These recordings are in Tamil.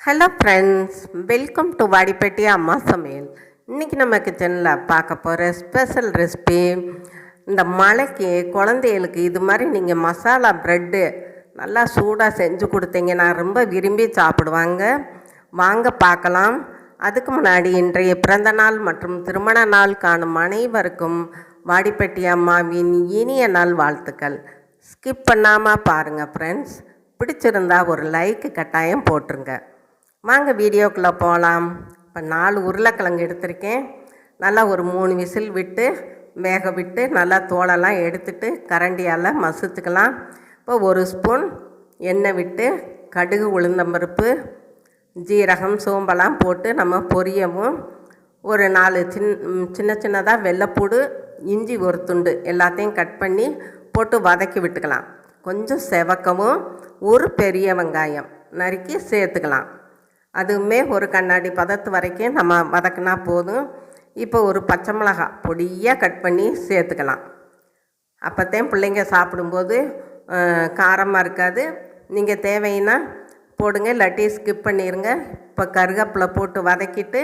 Hello friends welcome to Vadipatti அம்மா சமையல் இன்றைக்கி நம்ம கிச்சனில் பார்க்க போகிற ஸ்பெஷல் ரெசிபி இந்த மழைக்கு குழந்தைகளுக்கு இது மாதிரி நீங்கள் மசாலா ப்ரெட்டு நல்லா சூடாக செஞ்சு கொடுத்தீங்கன்னா ரொம்ப விரும்பி சாப்பிடுவாங்க. வாங்க பார்க்கலாம். அதுக்கு முன்னாடி இன்றைய பிறந்த நாள் மற்றும் திருமண நாள் காணும் அனைவருக்கும் வாடிப்பட்டி அம்மாவின் இனிய நாள் வாழ்த்துக்கள். ஸ்கிப் பண்ணாமல் பாருங்கள் ஃப்ரெண்ட்ஸ் பிடிச்சிருந்தா ஒரு லைக்கு கட்டாயம் போட்டுருங்க. வாங்க வீடியோக்குள்ளே போகலாம் இப்போ நாலு உருளைக்கிழங்கு எடுத்திருக்கேன். நல்லா ஒரு மூணு விசில் விட்டு வேக விட்டு நல்லா தோலெல்லாம் எடுத்துட்டு கரண்டியால் மசுத்துக்கலாம். இப்போ ஒரு ஸ்பூன் எண்ணெய் விட்டு கடுகு உளுந்தம்பருப்பு ஜீரகம் சோம்பெல்லாம் போட்டு நம்ம பொரியவும். ஒரு நாலு சின் சின்ன சின்னதாக வெள்ளைப்பூடு இஞ்சி ஒரு துண்டு எல்லாத்தையும் கட் பண்ணி போட்டு வதக்கி விட்டுக்கலாம். கொஞ்சம் செவக்கவும் ஒரு பெரிய வெங்காயம் நறுக்கி சேர்த்துக்கலாம். அதுவுமே ஒரு கண்ணாடி பதத்து வரைக்கும் நம்ம வதக்கினா போதும். இப்போ ஒரு பச்சை மிளகாய் பொடியாக கட் பண்ணி சேர்த்துக்கலாம். அப்போத்தையும் பிள்ளைங்க சாப்பிடும்போது காரமாக இருக்காது. நீங்கள் தேவைன்னா போடுங்க இல்லாட்டி ஸ்கிப் பண்ணிடுங்க இப்போ கருவேப்பிலை போட்டு வதக்கிட்டு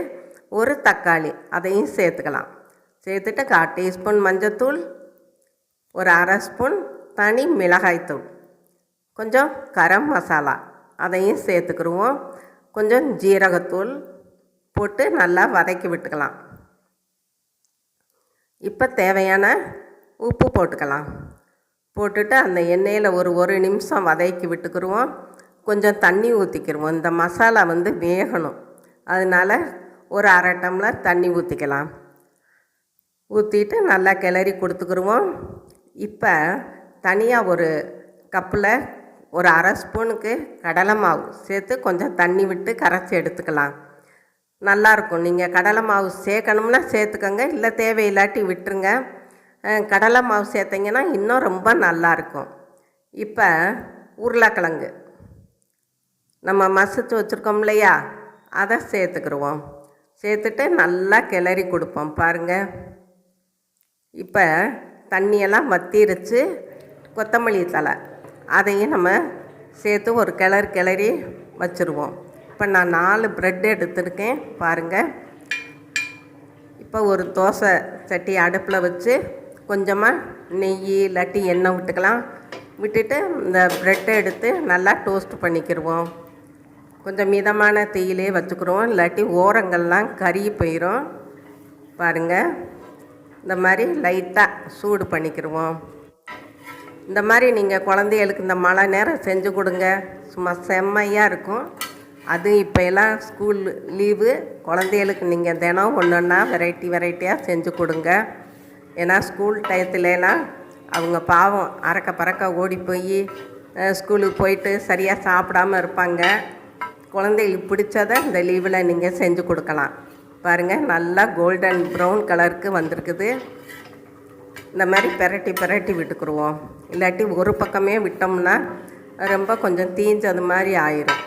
ஒரு தக்காளி அதையும் சேர்த்துக்கலாம். சேர்த்துட்டு கால் டீஸ்பூன் மஞ்சத்தூள் ஒரு அரை ஸ்பூன் தனி மிளகாய்த்தூள் கொஞ்சம் கரம் மசாலா அதையும் சேர்த்துக்கிடுவோம் கொஞ்சம் ஜீரகத்தூள் போட்டு நல்லா வதக்கி விட்டுக்கலாம். இப்போ தேவையான உப்பு போட்டுக்கலாம். போட்டுட்டு அந்த எண்ணெயில் ஒரு ஒரு நிமிஷம் வதக்கி விட்டுக்குருவோம். கொஞ்சம் தண்ணி ஊற்றிக்கிடுவோம் இந்த மசாலா வந்து வேகணும். அதனால் ஒரு அரை டம்ளர் தண்ணி ஊற்றிக்கலாம் ஊற்றிட்டு நல்லா கிளறி கொடுத்துக்குருவோம். இப்போ தனியாக ஒரு கப்பில் ஒரு அரை ஸ்பூனுக்கு கடலை மாவு சேர்த்து கொஞ்சம் தண்ணி விட்டு கரைச்சி எடுத்துக்கலாம். நல்லாயிருக்கும். நீங்கள் கடலை மாவு சேர்க்கணும்னா சேர்த்துக்கோங்க இல்லை தேவையில்லாட்டி விட்டுருங்க. கடலை மாவு சேர்த்திங்கன்னா இன்னும் ரொம்ப நல்லாயிருக்கும். இப்போ உருளைக்கிழங்கு. நம்ம மசித்து வச்சுருக்கோம் இல்லையா? அதை சேர்த்துக்கிடுவோம் சேர்த்துட்டு நல்லா கிளறி கொடுப்போம். பாருங்கள் இப்போ தண்ணியெல்லாம் வத்திருச்சு. கொத்தமல்லி தலை அதையும் நம்ம சேர்த்து ஒரு கிளறு கிளறி வச்சுருவோம். இப்போ நான் நாலு ப்ரெட் எடுத்துருக்கேன் பாருங்கள் இப்போ ஒரு தோசை சட்டி அடுப்பில் வச்சு கொஞ்சமாக நெய் இல்லாட்டி எண்ணெய் விட்டுக்கலாம். விட்டுட்டு இந்த ப்ரெட்டை எடுத்து நல்லா டோஸ்ட் பண்ணிக்கிடுவோம் கொஞ்சம் மிதமான தீயிலே வச்சுக்கிறோம் இல்லாட்டி ஓரங்கள்லாம் கருகி போயிடும் பாருங்கள் இந்த மாதிரி லைட்டாக சூடு பண்ணிக்கிடுவோம் இந்த மாதிரி நீங்கள் குழந்தைகளுக்கு இந்த மழை நேரம் செஞ்சு கொடுங்க. சும்மா செம்மையாக இருக்கும். அது இப்போ எல்லாம் ஸ்கூல் லீவு குழந்தைகளுக்கு நீங்கள் தினம் ஒன்று ஒன்றா வெரைட்டி வெரைட்டியாக செஞ்சு கொடுங்க. ஏன்னா ஸ்கூல் டயத்துலலாம் அவங்க பாவம் அறக்க பறக்க ஓடி போய் ஸ்கூலுக்கு போயிட்டு சரியாக சாப்பிடாமல் இருப்பாங்க. குழந்தைகளுக்கு பிடிச்சதை இந்த லீவில் நீங்கள் செஞ்சு கொடுக்கலாம். பாருங்கள் நல்லா கோல்டன் ப்ரௌன் கலருக்கு வந்திருக்குது. இந்த மாதிரி பெரட்டி பெரட்டி விட்டுக்குருவோம். இல்லாட்டி ஒரு பக்கமே விட்டோம்னா ரொம்ப கொஞ்சம் தீஞ்சது மாதிரி ஆயிரும்.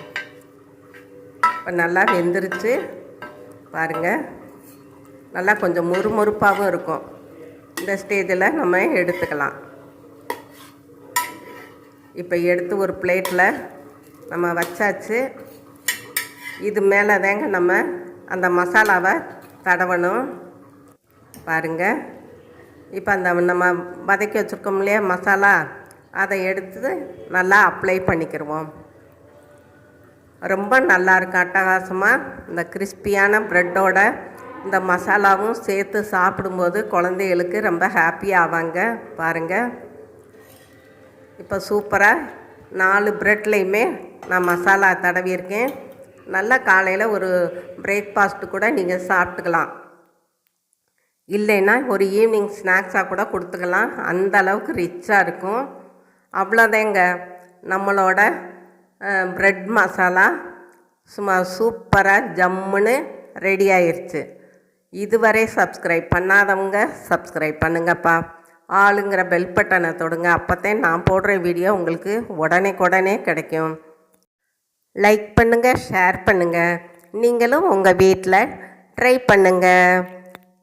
இப்போ நல்லா வெந்துருச்சு. பாருங்கள் நல்லா கொஞ்சம் முறுமுறுப்பாகவும் இருக்கும். இந்த ஸ்டேஜில் நம்ம எடுத்துக்கலாம். இப்போ எடுத்து ஒரு பிளேட்டில் நம்ம வச்சாச்சு. இது மேலே தாங்க நம்ம அந்த மசாலாவை தடவணும். பாருங்கள் இப்போ அந்த நம்ம வதக்கி வச்சுருக்கோம் இல்லையா மசாலா அதை எடுத்து நல்லா அப்ளை பண்ணிக்கிடுவோம் ரொம்ப நல்லா இருக்கும் அட்டகாசமாக இந்த கிறிஸ்பியான ப்ரெட்டோட இந்த மசாலாவும் சேர்த்து சாப்பிடும்போது குழந்தைகளுக்கு ரொம்ப ஹாப்பியாக ஆவாங்க பாருங்கள் இப்போ சூப்பராக நாலு ப்ரெட்லேயுமே நான் மசாலா தடவியிருக்கேன். நல்லா காலையில் ஒரு பிரேக்ஃபாஸ்ட்டு கூட நீங்கள் சாப்பிட்டுக்கலாம். இல்லைன்னா ஒரு ஈவினிங் ஸ்நாக்ஸாக கூட கொடுத்துக்கலாம். அந்த அளவுக்கு ரிச்சாக இருக்கும். அவ்வளோதாங்க. நம்மளோட ப்ரெட் மசாலா சும்மா சூப்பராக ஜம்முன்னு ரெடி ஆயிடுச்சு இதுவரை சப்ஸ்கிரைப் பண்ணாதவங்க சப்ஸ்கிரைப் பண்ணுங்கப்பா. ஆளுங்கிற பெல் பட்டனை தொடுங்க. அப்போத்தே நான் போடுற வீடியோ உங்களுக்கு உடனே உடனே கிடைக்கும். லைக் பண்ணுங்கள் ஷேர் பண்ணுங்கள் நீங்களும் உங்கள் வீட்டில் ட்ரை பண்ணுங்கள்